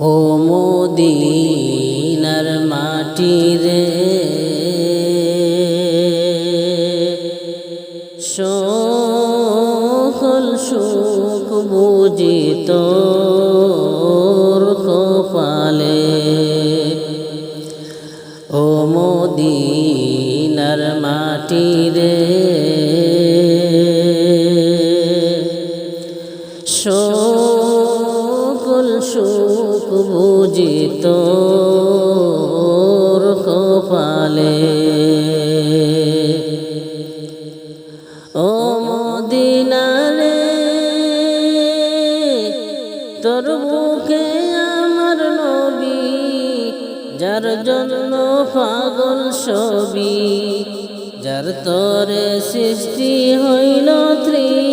ও মোদিনার মাটি রে সুখ বুঝিত। বুঝিত কপালে। তোর যার জন্য পাগল ছবি যার তরে সৃষ্টি হইল ত্রিভুবন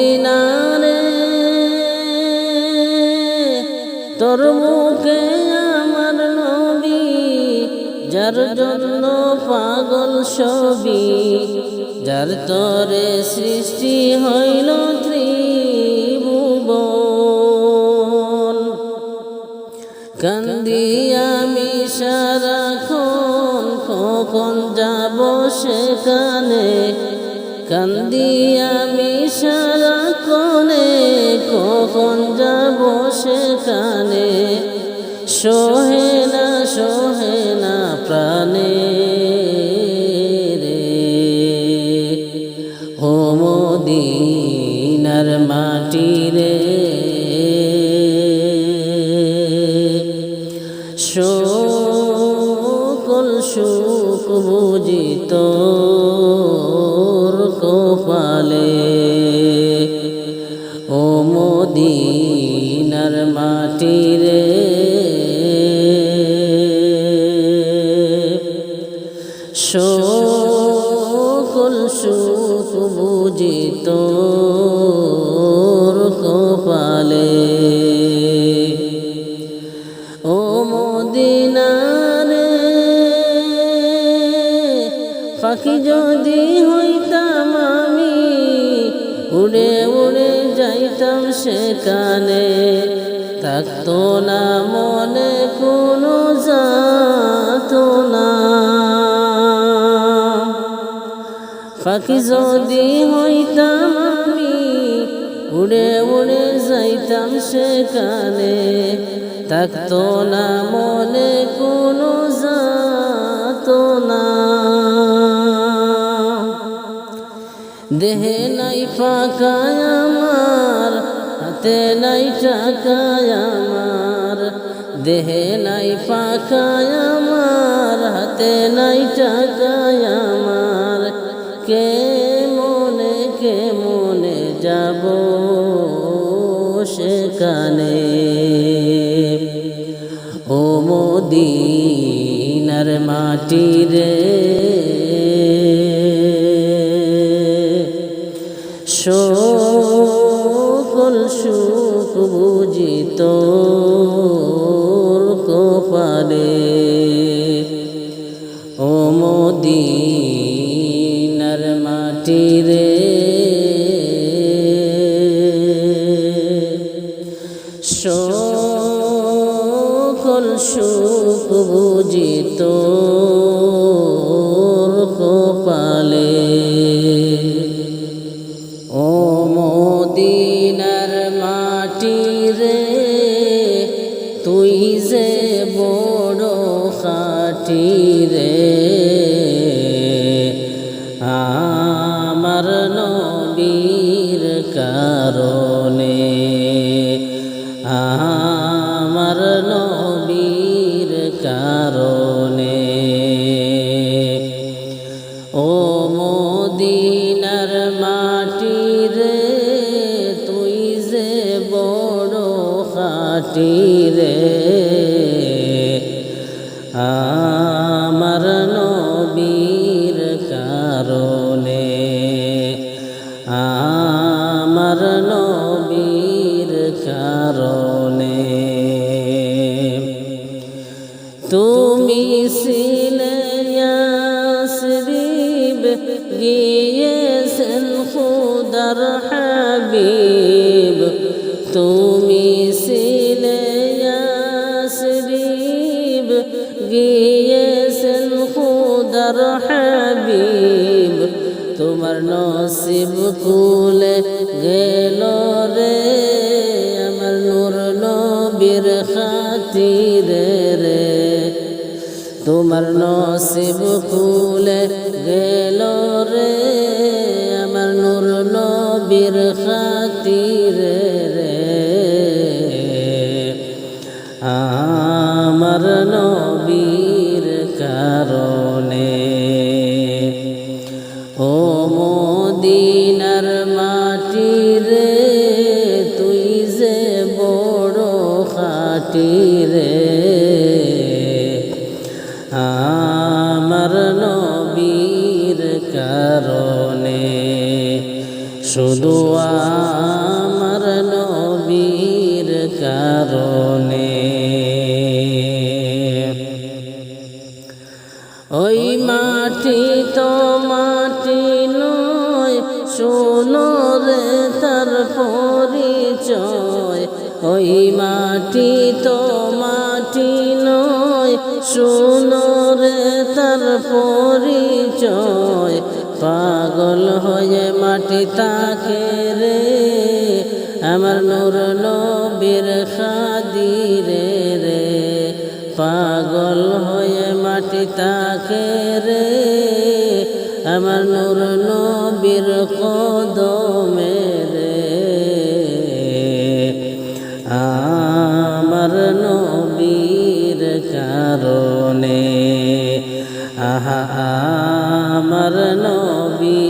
মদিনারে তোর মুখে আমার নবী, যার জন্য পাগল ছবি, যার তরে সৃষ্টি হইল ত্রিভুবন। কান্দি আমি সারাক্ষণ কখন যাব সেখানে? কান্দি আমি কোনে কখন যাব সেখানে? সোহে রে। সকল সুখ বুঝিত কপালে ও মদিনারে পাখি যদি থাকতো না, মনে কোনো যাত না। পাখি যদি হইতাম আমি, উড়ে উড়ে যাইতাম সেখানে। থাকতো না, মনে কোনো যাত না। দেহে নাই ফাঁকায় আমার হাতে নাই টাকায় আমার, দেহে নাই ফাঁকায় আমার, হাতে নাই টাকায় আমার। কে মনে কে মনে যাব সেখানে? ও মদিনার মাটি রে আমার নবীর কারণে। আমার নবীর কারণে। তুমি ছিলে ইয়াসরিব গিয়েছেন খুদার হাবিব। তুমি ছিলে ইয়াসরিব গিয়েছেন খুদার হাবিব। তোমার নসিব কুলে গেল রে আমার নূর নবীর খাতিরে রে। তোমার নসিব কুলে গেল রে আমার নূর নবীর খাতিরে খাটি রে। আমার নবীর কারণে শুধু নয় শোনো রে তার পরিচয়, পাগল হয়ে মাটি তাকে রে, আমার নূর নবীর খাদিরে রে। পাগল হয়ে মাটি তাকে রে, আমার নূর আমার নবীর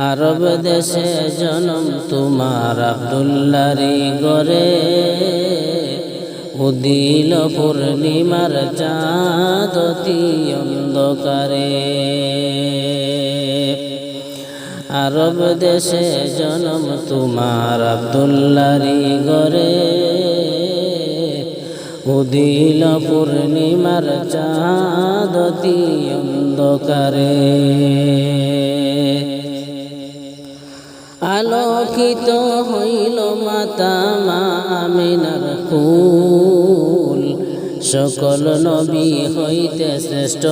আরব দেশে জনম তোমার আবদুল্লারি গরে উদিল পূর্ণিমার চাঁদতি অন্ধকারে। আরব দেশে জনম তোমার আবদুল্লারি গরে উদিল পূর্ণিমার চাঁদতি অন্ধকারে। আলোকিত হইল মাতা মা আমিনার কুল সকল নবী হইতে শ্রেষ্ঠ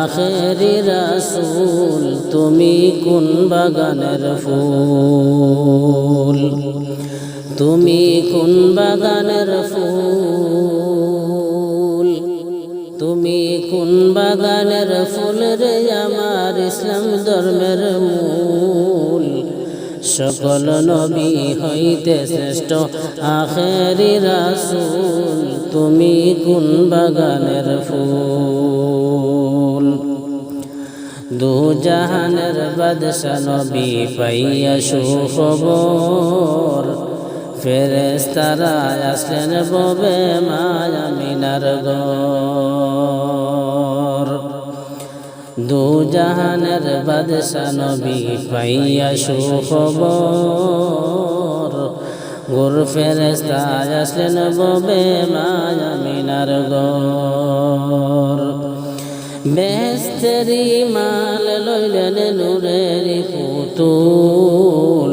আখেরি রাসূল। তুমি কোন বাগানের ফুল? তুমি কোন বাগানের ফুল? তুমি কোন বাগানের ফুল রে? আমার ইসলাম ধর্মের মূল সকল নবী হইতে শ্রেষ্ঠ। আখেরি রাসূল, তুমি কোন বাগানের ফুল? দু জাহানের বাদশা নবী পাইয়া সুখবর। ফেরেস্তারা আসলেন ববে মায়া মিনার গর দু জাহানের বাদশা নবী পাইয়া সুখবর। গুর ফের আসলেন ববে মায়া মিনার গর বেস্তেরি মাল লইলেন নূরের পুতুল।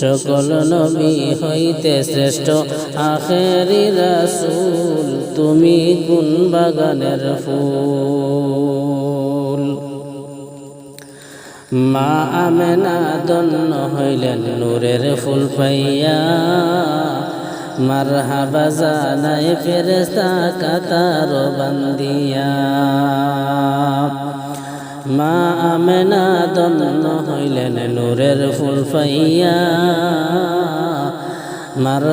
সকল নবী হইতে শ্রেষ্ঠ। আখেরি রাসুল, তুমি কোন বাগানের ফুল? মা আমেনা দন্ন হইলেন নূরের ফুল পাইয়া। মার হাবা জানাই ফেরেস্তা কাতার বান্দিয়া মা আমেনা দন্ন হইলেন নূরের ফুল পাইয়া। মার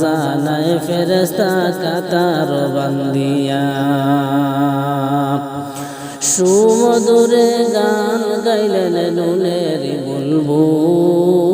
জানায় ফেরেস্তা কাতার বান্দিয়া সুমধুরে গান গাইলেন নুনের বুলবুল।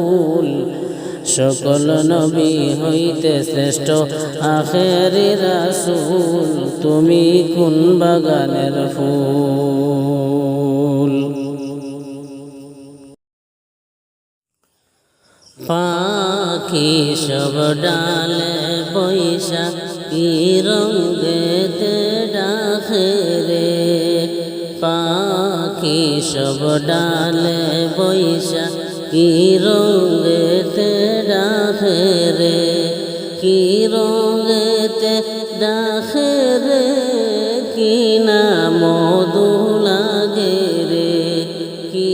সকল নবী হইতে শ্রেষ্ঠ। আখেরি রাসুল, তুমি কোন বাগানের ফুল? পাখি সব ডালে পয়সা কি রঙ্গেতে ডাকে পাখি সব ডালে বৈশা, কি রঙ্গেতে ডাকে রে, কি রঙ্গেতে ডাকে রে কি না মধু লাগে রে? কি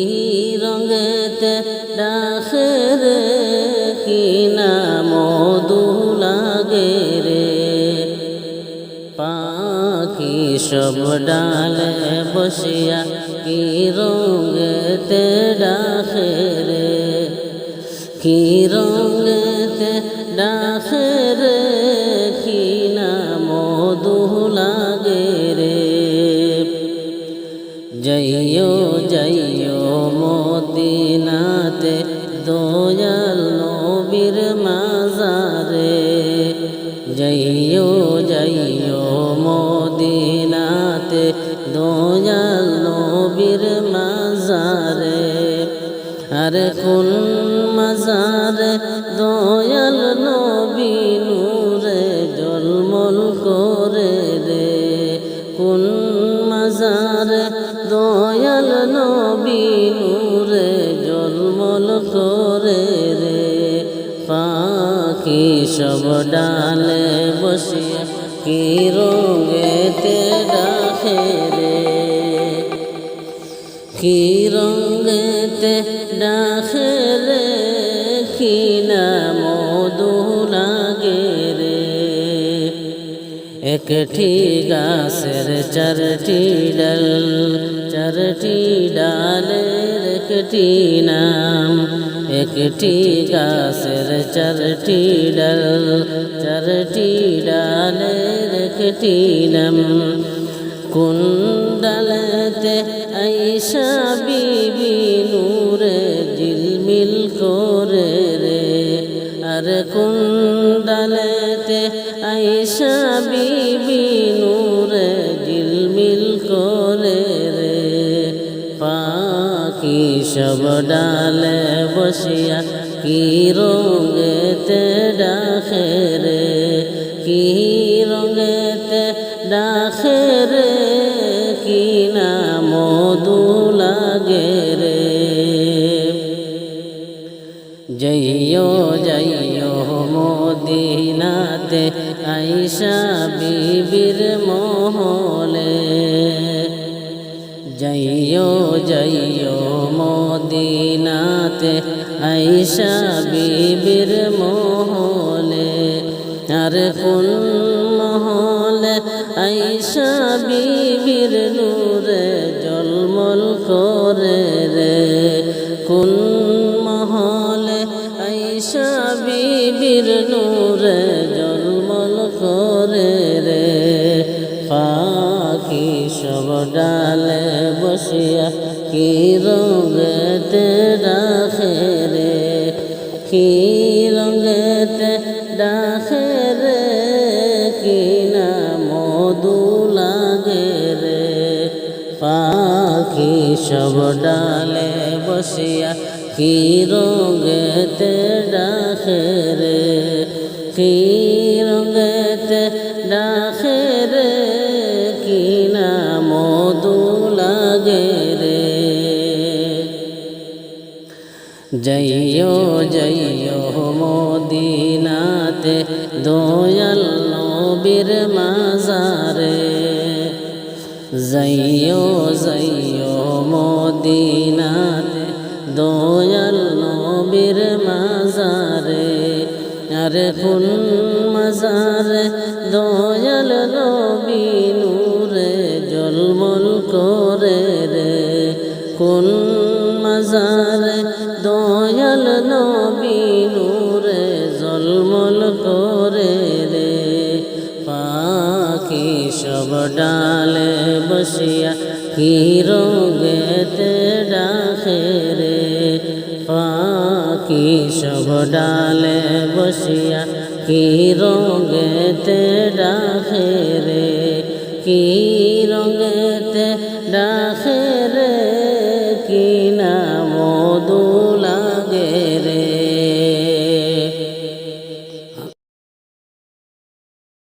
রঙ্গেতে ডাকে রে কি না মধু লাগে রে? পাখি সব ডালে বসিয়া, কি রঙেতে ডাকে রে কি রঙেতে ডাকে সব ডালে বসিয়া কি রঙেতে ডাকে রে? কি রঙেতে ডাকে একটি গাছের চারটি ডাল, চারটি ডালের একটি নাম। একটি গাছের চারটি ডাল, চারটি ডালের একটি নাম। কোন ডালেতে আইসা বিবি নূরে ঝিলমিল করে রে? আর কোন ডালেতে আইসা বিবি সব ডালে বসিয়া কি রঙেতে ডাকে রে? কি রঙেতে ডাকে রে? কি না মধু লাগে রে? জয়ো জয়ো মদিনাতে আইসা বিবির মহলে মদিনাতে আইসা বিবির মহলে, আর কোন মহলে আইসা বিবির নূরে জলমল করে রে? কোন মহলে আইসা বিবির নূরে জলমল করে রে? পাখি সব ডালে বসিয়া কি রঙেতে রাখে রে কি রঙেতে ডাকে রে কি না মধু লাগে রে পাখি সব ডালে বসিয়া কি রঙেতে ডাকে রে কি যাইও যাইও মদিনাতে দয়াল নবীর মাজারে। যাইও যাইও মদিনাতে দয়াল নবীর মাজারে। আরে কোন মাজারে দয়াল নবী নূরে জলমল করে রে। কোন ডালে বসিয়া কি রঙেতে ডাকে রে পাখি সব ডালে বসিয়া কি রঙেতে ডাকে রে কি রঙেতে ডাকে